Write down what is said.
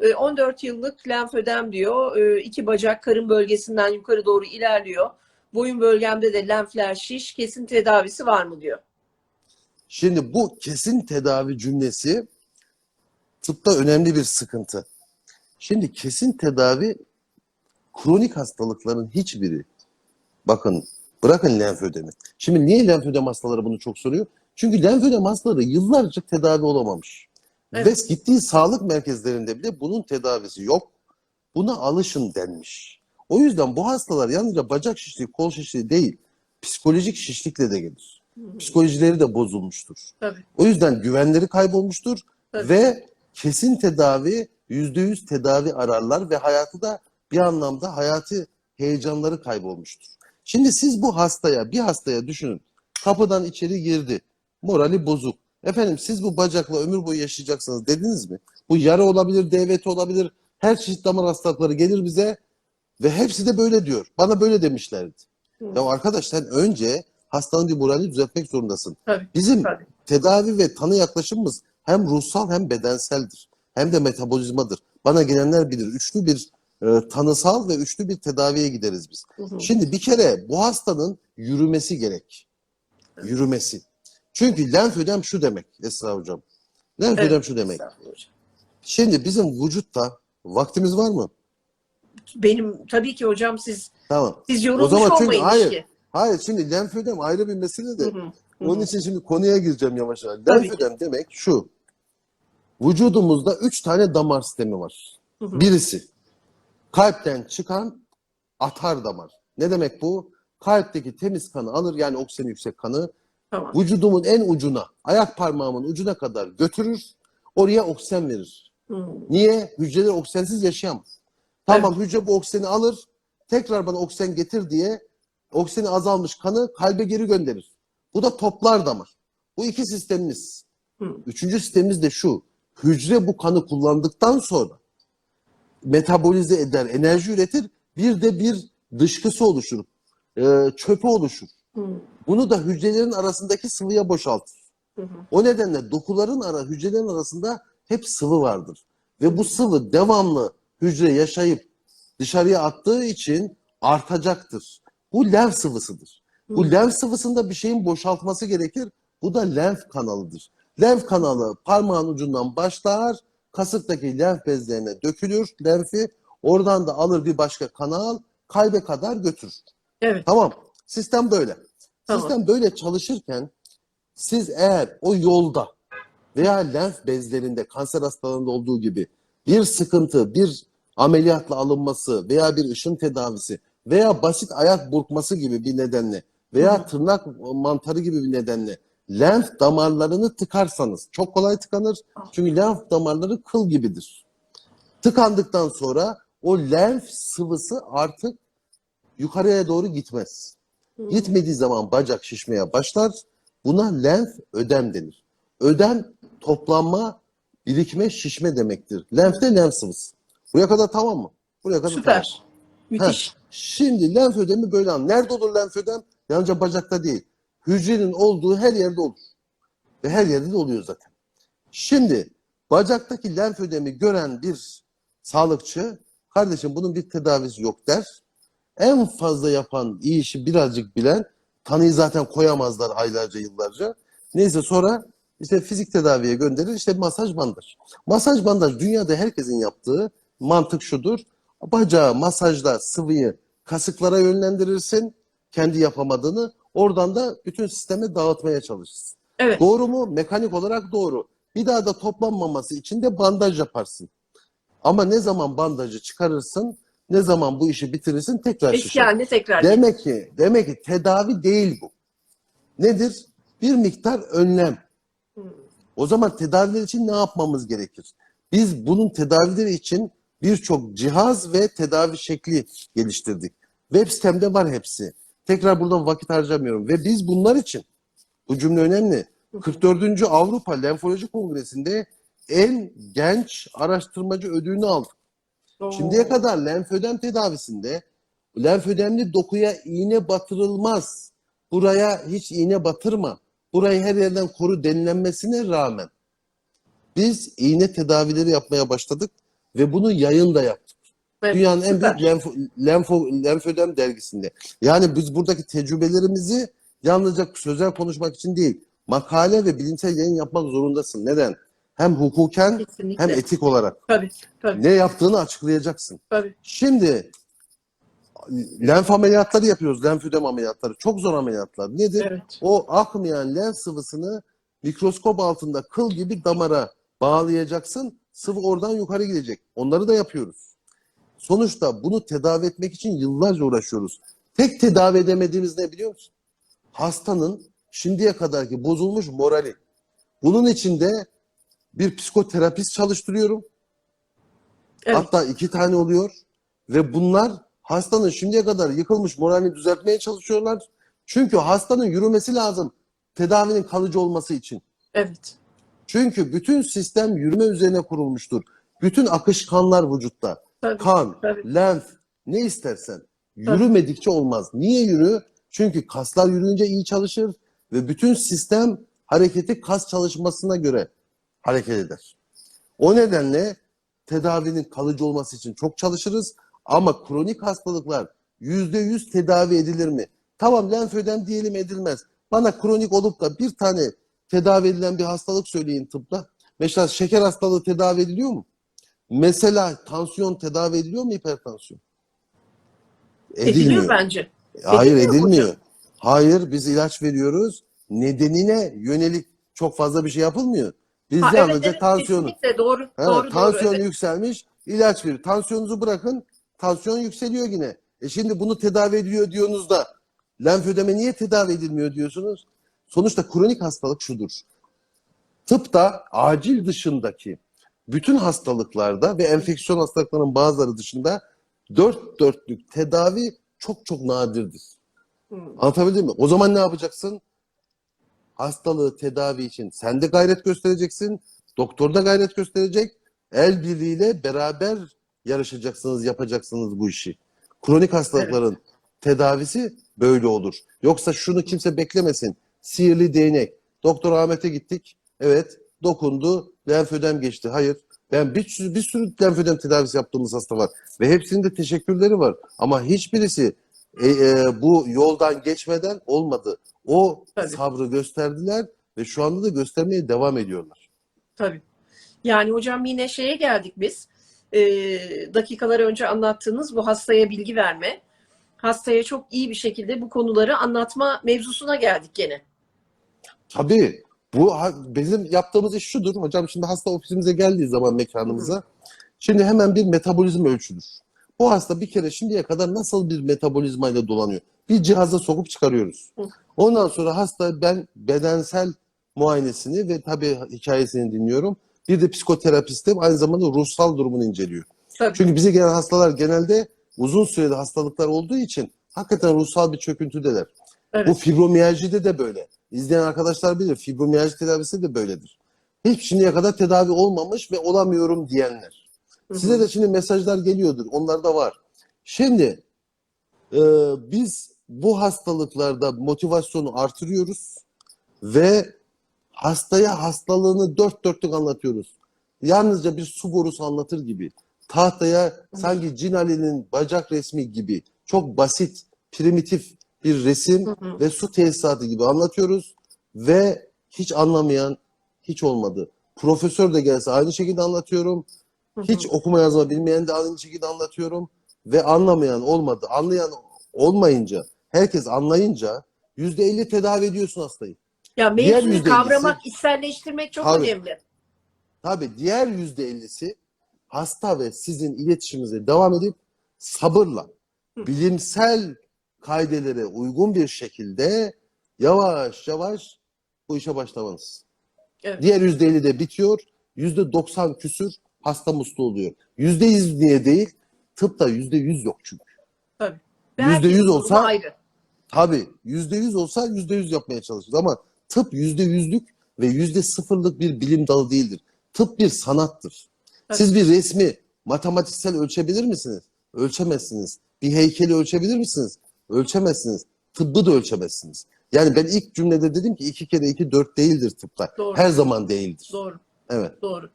E, 14 yıllık lenfödem diyor. E, iki bacak karın bölgesinden yukarı doğru ilerliyor. Boyun bölgemde de lenfler şiş. Kesin tedavisi var mı diyor. Şimdi bu kesin tedavi cümlesi tıpta önemli bir sıkıntı. Şimdi kesin tedavi kronik hastalıkların hiçbiri bakın bırakın lenfödemi. Şimdi niye lenfödem hastaları bunu çok soruyor? Çünkü lenfödem hastaları yıllarca tedavi olamamış. Evet. Ve gittiği sağlık merkezlerinde bile bunun tedavisi yok. Buna alışın denmiş. O yüzden bu hastalar yalnızca bacak şişliği, kol şişliği değil, psikolojik şişlikle de gelir. Psikolojileri de bozulmuştur. Tabii. O yüzden güvenleri kaybolmuştur Tabii. ve kesin tedavi, yüzde yüz tedavi ararlar ve hayatı da bir anlamda hayatı heyecanları kaybolmuştur. Şimdi siz bu hastaya, bir hastaya düşünün. Kapıdan içeri girdi. Morali bozuk. Efendim siz bu bacakla ömür boyu yaşayacaksınız dediniz mi? Bu yara olabilir, DVT olabilir. Her çeşit damar hastalıkları gelir bize ve hepsi de böyle diyor. Bana böyle demişlerdi. Hı. Ya arkadaş sen önce hastanın bir moralini düzeltmek zorundasın. Tabii. Bizim Tabii. tedavi ve tanı yaklaşımımız hem ruhsal hem bedenseldir. Hem de metabolizmadır. Bana gelenler bilir. Üçlü bir e, tanısal ve üçlü bir tedaviye gideriz biz. Hı hı. Şimdi bir kere bu hastanın yürümesi gerek. Yürümesi. Çünkü lenfödem şu demek Esra Hocam. Lenfödem Evet, şu demek. Şimdi bizim vücutta vaktimiz var mı? Benim tabii ki hocam siz Tamam. siz yorulmuş zaman çünkü olmayın hayır. ki. Hayır şimdi lenfödem ayrı bir mesele de. Hı hı, Onun hı. için şimdi konuya gireceğim yavaş yavaş. Lenfödem demek şu. Vücudumuzda üç tane damar sistemi var. Hı hı. Birisi kalpten çıkan atar damar. Ne demek bu? Kalpteki temiz kanı alır yani oksijen yüksek kanı Tamam. vücudumun en ucuna, ayak parmağımın ucuna kadar götürür. Oraya oksijen verir. Hı. Niye? Hücreler oksijensiz yaşayamaz. Tamam hücre bu oksijeni alır, tekrar bana oksijen getir diye oksijeni azalmış kanı kalbe geri gönderir. Bu da toplar damar. Bu iki sistemimiz. Hı. Üçüncü sistemimiz de şu. Hücre bu kanı kullandıktan sonra metabolize eder, enerji üretir. Bir de bir dışkısı oluşur. Ee, çöpü oluşur. Hı. Bunu da hücrelerin arasındaki sıvıya boşaltır. Hı hı. O nedenle dokuların ara, hücrelerin arasında hep sıvı vardır. Ve bu sıvı devamlı hücre yaşayıp dışarıya attığı için artacaktır. Bu lenf sıvısıdır. Bu lenf sıvısında bir şeyin boşaltması gerekir. Bu da lenf kanalıdır. Lenf kanalı parmağın ucundan başlar, kasıktaki lenf bezlerine dökülür lenfi. Oradan da alır bir başka kanal, kalbe kadar götürür. Evet. Tamam. Sistem böyle. Tamam. Sistem böyle çalışırken siz eğer o yolda veya lenf bezlerinde kanser hastalarında olduğu gibi bir sıkıntı, bir ameliyatla alınması veya bir ışın tedavisi veya basit ayak burkması gibi bir nedenle veya tırnak mantarı gibi bir nedenle lenf damarlarını tıkarsanız çok kolay tıkanır. Çünkü lenf damarları kıl gibidir. Tıkandıktan sonra o lenf sıvısı artık yukarıya doğru gitmez. Gitmediği zaman bacak şişmeye başlar. Buna lenf ödem denir. Ödem toplanma, birikme, şişme demektir. Lenf de lenf sıvısı. Buraya kadar tamam mı? Buraya kadar tamam. Süper. Müthiş. Heh, Şimdi lenf ödemi böyle an. Nerede olur lenf ödem? Yalnızca bacakta değil. Hücrenin olduğu her yerde olur. Ve her yerde de oluyor zaten. Şimdi bacaktaki lenf ödemi gören bir sağlıkçı kardeşim bunun bir tedavisi yok der. En fazla yapan iyi işi birazcık bilen tanıyı zaten koyamazlar aylarca yıllarca. Neyse sonra işte fizik tedaviye gönderir işte masaj bandaj. Masaj bandaj dünyada herkesin yaptığı mantık şudur. Bacağı masajla sıvıyı kasıklara yönlendirirsin. Kendi yapamadığını oradan da bütün sisteme dağıtmaya çalışırsın. Evet. Doğru mu? Mekanik olarak doğru. Bir daha da toplanmaması için de bandaj yaparsın. Ama ne zaman bandajı çıkarırsın, ne zaman bu işi bitirirsin tekrar şişer. haline tekrar. Demek ki demek ki tedavi değil bu. Nedir? Bir miktar önlem. Hı. O zaman tedaviler için ne yapmamız gerekir? Biz bunun tedavileri için birçok cihaz ve tedavi şekli geliştirdik. Web sitemde var hepsi. Tekrar burada vakit harcamıyorum. Ve biz bunlar için, bu cümle önemli, 44. Avrupa Lenfoloji Kongresi'nde en genç araştırmacı ödülünü aldık. Şimdiye kadar lenfödem tedavisinde lenfödemli dokuya iğne batırılmaz. Buraya hiç iğne batırma. Burayı her yerden koru denilenmesine rağmen biz iğne tedavileri yapmaya başladık ve bunu yayında yaptık. Evet, Dünyanın en süper. büyük lenfo, lenfo, lenfödem dergisinde. Yani biz buradaki tecrübelerimizi yalnızca sözel konuşmak için değil, makale ve bilimsel yayın yapmak zorundasın. Neden? Hem hukuken Kesinlikle. hem etik olarak. Tabii, tabii, Ne yaptığını açıklayacaksın. tabii. Şimdi lenf ameliyatları yapıyoruz. Lenfüdem ameliyatları. Çok zor ameliyatlar. Nedir? Evet. O akmayan lenf sıvısını mikroskop altında kıl gibi damara bağlayacaksın. Sıvı oradan yukarı gidecek. Onları da yapıyoruz. Sonuçta bunu tedavi etmek için yıllarca uğraşıyoruz. Tek tedavi edemediğimiz ne biliyor musun? Hastanın şimdiye kadarki bozulmuş morali. Bunun içinde bir psikoterapist çalıştırıyorum. Evet. Hatta iki tane oluyor. Ve bunlar hastanın şimdiye kadar yıkılmış moralini düzeltmeye çalışıyorlar. Çünkü hastanın yürümesi lazım tedavinin kalıcı olması için. Evet. Çünkü bütün sistem yürüme üzerine kurulmuştur. Bütün akışkanlar vücutta. Tabii. Kan, Tabii. lenf, ne istersen. Yürümedikçe olmaz. Niye yürü? Çünkü kaslar yürüyünce iyi çalışır ve bütün sistem hareketi kas çalışmasına göre hareket eder. O nedenle tedavinin kalıcı olması için çok çalışırız ama kronik hastalıklar %100 tedavi edilir mi? Tamam lenfödem diyelim edilmez. Bana kronik olup da bir tane tedavi edilen bir hastalık söyleyin tıpta. Mesela şeker hastalığı tedavi ediliyor mu? Mesela tansiyon tedavi ediliyor mu hipertansiyon? Ediliyor bence. Hayır Edilmiyor edilmiyor. hocam? Hayır biz ilaç veriyoruz. Nedenine yönelik çok fazla bir şey yapılmıyor. Biz Ha, yalnızca evet, evet, tansiyonu. kesinlikle doğru. Ha, doğru, tansiyon doğru. Evet. yükselmiş, ilaç verir. Tansiyonunuzu bırakın, tansiyon yükseliyor yine. E şimdi bunu tedavi ediyor diyorsunuz da lenfödeme niye tedavi edilmiyor diyorsunuz? Sonuçta kronik hastalık şudur. Tıpta acil dışındaki bütün hastalıklarda ve enfeksiyon hastalıklarının bazıları dışında dört dörtlük tedavi çok çok nadirdir. Hı. Anlatabildim mi? O zaman ne yapacaksın? Hastalığı tedavi için sen de gayret göstereceksin. Doktor da gayret gösterecek. El birliğiyle beraber yarışacaksınız, yapacaksınız bu işi. Kronik hastalıkların tedavisi böyle olur. Yoksa şunu kimse beklemesin. Sihirli değnek. Doktor Ahmet'e gittik. Evet, dokundu, lenfödem geçti. Hayır. Ben bir sürü, bir sürü lenfödem tedavisi yaptığımız hasta var. Ve hepsinin de teşekkürleri var. Ama hiçbirisi e, e, bu yoldan geçmeden olmadı. O Tabii. sabrı gösterdiler ve şu anda da göstermeye devam ediyorlar. Tabii. Yani hocam yine şeye geldik biz. Ee, dakikalar önce anlattığınız bu hastaya bilgi verme. Hastaya çok iyi bir şekilde bu konuları anlatma mevzusuna geldik gene. Tabii bu bizim yaptığımız iş şudur. Hocam şimdi hasta ofisimize geldiği zaman mekanımıza şimdi hemen bir metabolizma ölçülür. Bu hasta bir kere şimdiye kadar nasıl bir metabolizmayla dolanıyor? Bir cihaza sokup çıkarıyoruz. Ondan sonra hasta ben bedensel muayenesini ve tabii hikayesini dinliyorum. Bir de psikoterapistim aynı zamanda ruhsal durumunu inceliyor. Tabii. Çünkü bize gelen hastalar genelde uzun süreli hastalıklar olduğu için hakikaten ruhsal bir çöküntüdeler. Evet. Bu fibromiyajide de böyle. İzleyen arkadaşlar bilir. Fibromiyaj tedavisi de böyledir. Hiç şimdiye kadar tedavi olmamış ve olamıyorum diyenler. Size de şimdi mesajlar geliyordur. Onlar da var. Şimdi e, biz bu hastalıklarda motivasyonu artırıyoruz ve hastaya hastalığını dört dörtlük anlatıyoruz. Yalnızca bir su borusu anlatır gibi. Tahtaya sanki Cin Ali'nin bacak resmi gibi çok basit, primitif bir resim Hı hı. ve su tesisatı gibi anlatıyoruz ve hiç anlamayan hiç olmadı. Profesör de gelse aynı şekilde anlatıyorum. Hiç okuma yazma bilmeyen de aynı şekilde anlatıyorum ve anlamayan olmadı. Anlayan olmayınca, herkes anlayınca yüzde elli tedavi ediyorsun hastayı. Ya mevzuyu kavramak, içselleştirmek çok Tabii. önemli. Tabii diğer yüzde ellisi hasta ve sizin iletişiminize devam edip sabırla, Hı. bilimsel kaidelere uygun bir şekilde yavaş yavaş bu işe başlamanız. Evet. Diğer yüzde elli de bitiyor. Yüzde doksan küsür hasta mutlu oluyor. Yüzde yüz niye değil? Tıpta yüzde yüz yok çünkü. Tabii. Yüzde yüz olsa- ayrı. Tabii yüzde yüz olsa yüzde yüz yapmaya çalışırız ama tıp yüzde yüzlük ve yüzde sıfırlık bir bilim dalı değildir. Tıp bir sanattır. Evet. Siz bir resmi matematiksel ölçebilir misiniz? Ölçemezsiniz. Bir heykeli ölçebilir misiniz? Ölçemezsiniz. Tıbbı da ölçemezsiniz. Yani ben ilk cümlede dedim ki iki kere iki dört değildir tıpta. Doğru. Her zaman değildir. Doğru, Evet. doğru.